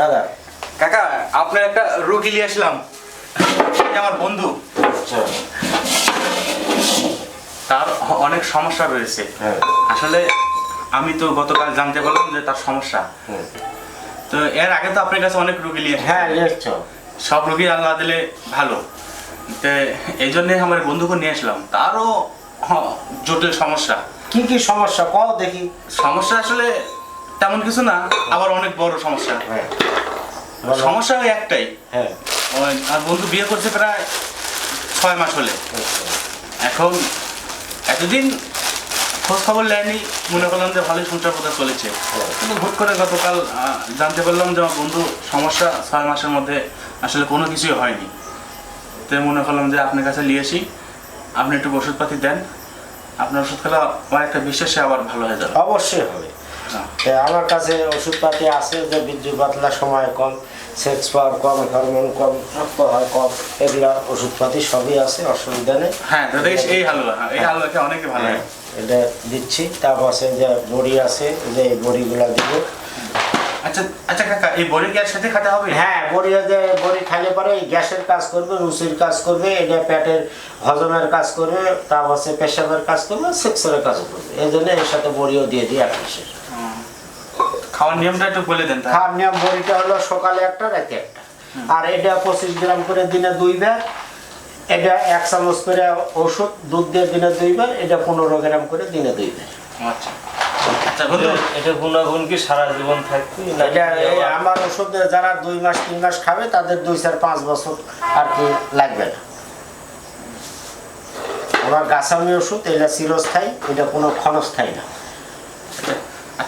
দাদা কাকা আপনার একটা রোগী নিয়ে আসলাম। এটা আমার বন্ধু। আচ্ছা। তার অনেক সমস্যা রয়েছে। হ্যাঁ। আসলে আমি তো গতকাল জানতে পারলাম যে তার সমস্যা। তো এর আগে তো আপনার কাছে অনেক রুগী নিয়ে হ্যাঁ এসেছি। সব রুগী আল্লাহ দিলে ভালো। তো এই জন্যে আমার বন্ধুকে নিয়ে আসলাম। তারও জটিল সমস্যা। কি কি সমস্যা? কও দেখি। সমস্যা আসলে তেমন কিছু না আবার অনেক বড় সমস্যা। হ্যাঁ। সমস্যা ওই একটাই। হ্যাঁ। আর বন্ধু বিয়ে করছে প্রায় ছয় মাস হলে। আচ্ছা। এখন এতদিন খোঁজ খবর নেয়নি মনে করলাম যে ভালোই সংসার কথা চলেছে। কিন্তু হুট করে গতকাল জানতে পারলাম যে আমার বন্ধু সমস্যা ছয় মাসের মধ্যে আসলে কোনো কিছুই হয়নি। তো মনে করলাম যে আপনার কাছে নিয়ে আসি। আপনি একটু ওষুধপাতি দেন। আপনার ওষুধ খেলা আমার একটা বিশ্বাসে আবার ভালো হয়ে যাবে। অবশ্যই হবে। হ্যাঁ। আমার কাছে ওষুধপাতি আছে যে বিদ্যুৎ বাতলা সময় কম সেক্স পাওয়ার কম হরমোন কম রক্ত হয় কম এগুলা ওষুধপাতি সবই আছে অসুবিধা নেই। হ্যাঁ এই- হালুয়া। হ্যাঁ, এই হালুয়াকে অনেকে ভালো হ্যাঁ, এটা দিচ্ছি। তারপর আছে যে বড়ি আছে যে এই বড়িগুলা দিব। আচ্ছা আচ্ছা কাকা এই বড়ি আর সাথে খেতে হবে? হ্যাঁ বড়ি যে বড়ি খাইলে পরে গ্যাসের কাজ করবে রুচির কাজ করবে এটা পেটের হজমের কাজ করবে তারপর আছে পেশাবের কাজ করবে সেক্সের কাজ করবে। এই জন্য এর সাথে বড়িও দিয়ে দিই হুম। খাওয়ার নিয়মটা একটু বলে দেন। খাওয়ার নিয়ম বড়িটা হলো সকালে একটা রাতে একটা। আর এটা পঁচিশ গ্রাম করে দিনে দুইবার এটা এক চামচ করে ওষুধ দুধ দিয়ে দিনে দুইবার এটা পনেরো গ্রাম করে দিনে দুইবার আচ্ছা। আচ্ছা এটা গুণাগুণ কি সারা জীবন থাকবে আমার ওষুধ যারা দুই মাস তিন মাস খাবে তাদের দুই চার পাঁচ বছর আর কি লাগবে না। আমার গাছামি ওষুধ এটা চিরস্থায়ী এটা কোনো ক্ষণস্থায়ী না।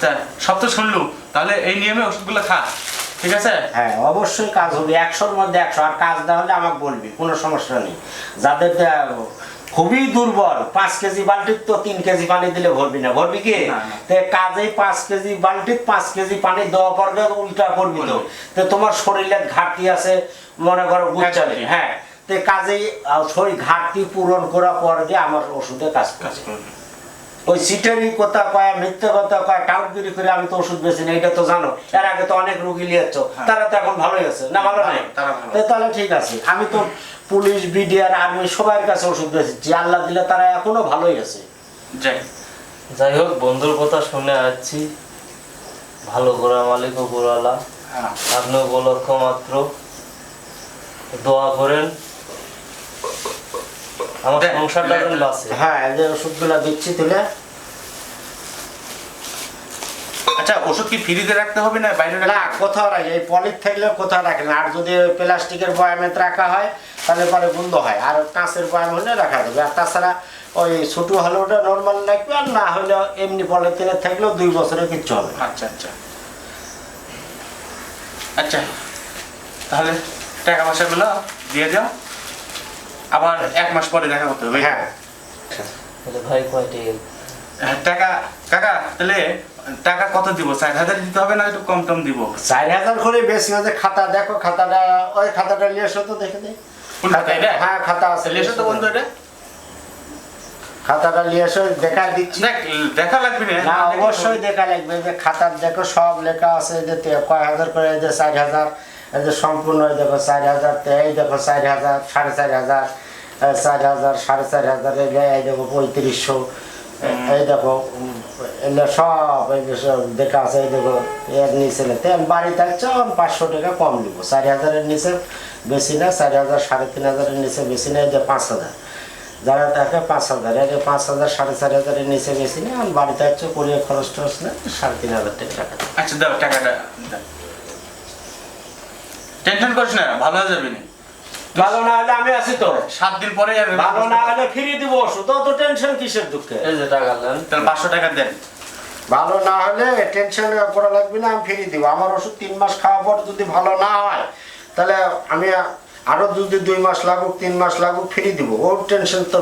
আচ্ছা সব তো শুনলু। তাহলে এই নিয়মে ওষুধগুলো খা ঠিক আছে? হ্যাঁ অবশ্যই কাজ হবে। একশোর মধ্যে একশো। আর কাজ না হলে আমাকে বলবি কোনো সমস্যা নেই। যাদের খুবই দুর্বল পাঁচ কেজি বালতির তো তিন কেজি পানি দিলে ভরবি না। ভরবি কি। তো কাজেই পাঁচ কেজি বালতির পাঁচ কেজি পানি দেওয়া পড়বে উল্টা করবি তো। তো তোমার শরীরে ঘাটতি আছে মনে করো বুঝছালি হ্যাঁ তো কাজেই শরীর ঘাটতি পূরণ করার পর দিয়ে আমার ওষুধে কাজ কাজ করবে। ওই সিটারি কথা কয় মিথ্যে কথা কয় টাউটগিরি করে আমি তো ওষুধ বেশি না এটা তো জানো। এর আগে তো অনেক রুগী নিয়েছ হ্যাঁ। তারা তো এখন ভালোই আছে না ভালো নাই? তারা তাহলে ঠিক আছে আমি তো পুলিশ বিডিআর আর্মি সবার কাছে ওষুধ বেশিছি আল্লাহ দিলে তারা এখনও ভালোই আছে। যাই। যাই হোক বন্ধুর কথা শুনে আসছি। ভালো গোড়া মালিক ও গোড়ালা হ্যাঁ। আপনি উপলক্ষ মাত্র। দোয়া করেন। আমার সংসারটা যেন বাঁচে হ্যাঁ এই যে ওষুধগুলো দিচ্ছি তুলে। আচ্ছা ওষুধ কি ফ্রিতে রাখতে হবে না বাইরে না কোথাও রাখে এই পলিথ থাকলে কোথাও রাখে না। আর যদি প্লাস্টিকের বয়ামে রাখা হয় তাহলে পরে বন্ধ হয়। আর কাঁচের বয়াম হলে রাখা যাবে। আর তাছাড়া ওই ছোটো হলে ওটা নর্মাল রাখবে আর না হলে এমনি পলিথিনে থাকলেও দুই বছরে কিচ্ছু হবে আচ্ছা আচ্ছা। আচ্ছা তাহলে টাকা পয়সাগুলো দিয়ে দাও। আবার এক মাস পরে দেখা করতে হবে হ্যাঁ। তাহলে ভাই কয়টি হ্যাঁ, টাকা কাকা তাহলে টাকা কত দিব? চার হাজার দিতে হবে না একটু কম টম দিব? চার হাজার করে বেশি হচ্ছে খাতা দেখো খাতাটা ওই খাতাটা নিয়ে এসো তো দেখে কোন হ্যাঁ খাতা আছে। তাহলে এসো তো বন্ধু এটা। খাতাটা নিয়ে এসো দেখা দিচ্ছি। দেখ দেখা লাগবে না। না অবশ্যই দেখা লাগবে। যে খাতার দেখো সব লেখা আছে যে তে- কয় হাজার করে যে চার হাজার। যে সম্পূর্ণ এই দেখো চার হাজার এই দেখো চার হাজার সাড়ে চার হাজার এই চার হাজার সাড়ে চার হাজার এই এই দেখো পঁয়ত্রিশশো। এই দেখো এগুলো সব এই দেখা আছে এই দেখো এর নিচে তেল বাড়িতে আছে পাঁচশো টাকা কম নিবো। চার হাজারের নিচে বেশি না চার হাজার সাড়ে তিন হাজারের নিচে বেশি না এই যে পাঁচ হাজার। যারা থাকে পাঁচ হাজার এই যে পাঁচ হাজার সাড়ে চার হাজারের নিচে বেশি না বাড়িতে হচ্ছে কুড়িয়ে খরচ টরচ না সাড়ে তিন হাজার টাকা টাকা। আচ্ছা দাও টাকাটা টেনশন করিস না ভালো হয়ে যাবে না। ভালো না হলে আমি আছি তো। সাত দিন পরে আর ভালো না হলে ফিরিয়ে দিব ওষুধ। অত টেনশন কিসের দুঃখে? এই যে টাকা নেন তাহলে পাঁচশো টাকা দেন। ভালো না হলে টেনশন করা লাগবে না আমি ফিরিয়ে দিব। আমার ওষুধ তিন মাস খাওয়ার পর যদি ভালো না হয় তাহলে আমি আরও যদি দুই মাস লাগুক তিন মাস লাগুক ফিরিয়ে দিব। ওর টেনশন তো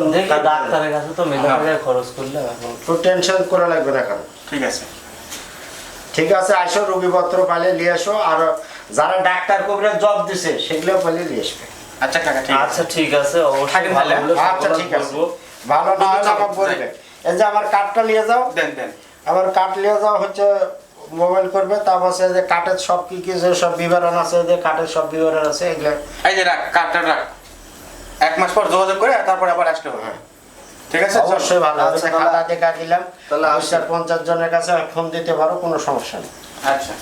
ডাক্তারের কাছে তো মেলা টাকা খরচ এখন তো টেনশন করা লাগবে না কারণ ঠিক আছে। ঠিক আছে আসো রোগীপত্র পাইলে নিয়ে আসো। আর যারা ডাক্তার কবিরা জব দিছে সেগুলো নিয়ে আসবে। আচ্ছা কাকা ঠিক আছে। আচ্ছা ঠিক আছে অবশ্যই ভালো তাহলে? আচ্ছা ঠিক আছে। ভালো না হলে আমাকে বলবে। এই যে আমার কার্ডটা নিয়ে যাও। দেন দেন। আমার কার্ড নিয়ে যাও হচ্ছে মোবাইল করবে তারপর হচ্ছে যে কাঠের সব কি কি যে সব বিবরণ আছে যে কাঠের সব বিবরণ আছে এগুলো এই যে রাখ কার্ডটা রাখ। এক মাস পর যোগাযোগ করে তারপর আবার আসতে হবে। ঠিক আছে অবশ্যই ভালো আছে খাতা দেখা দিলাম। তাহলে। পঞ্চাশ জনের কাছে ফোন দিতে পারো কোনো সমস্যা নেই। আচ্ছা।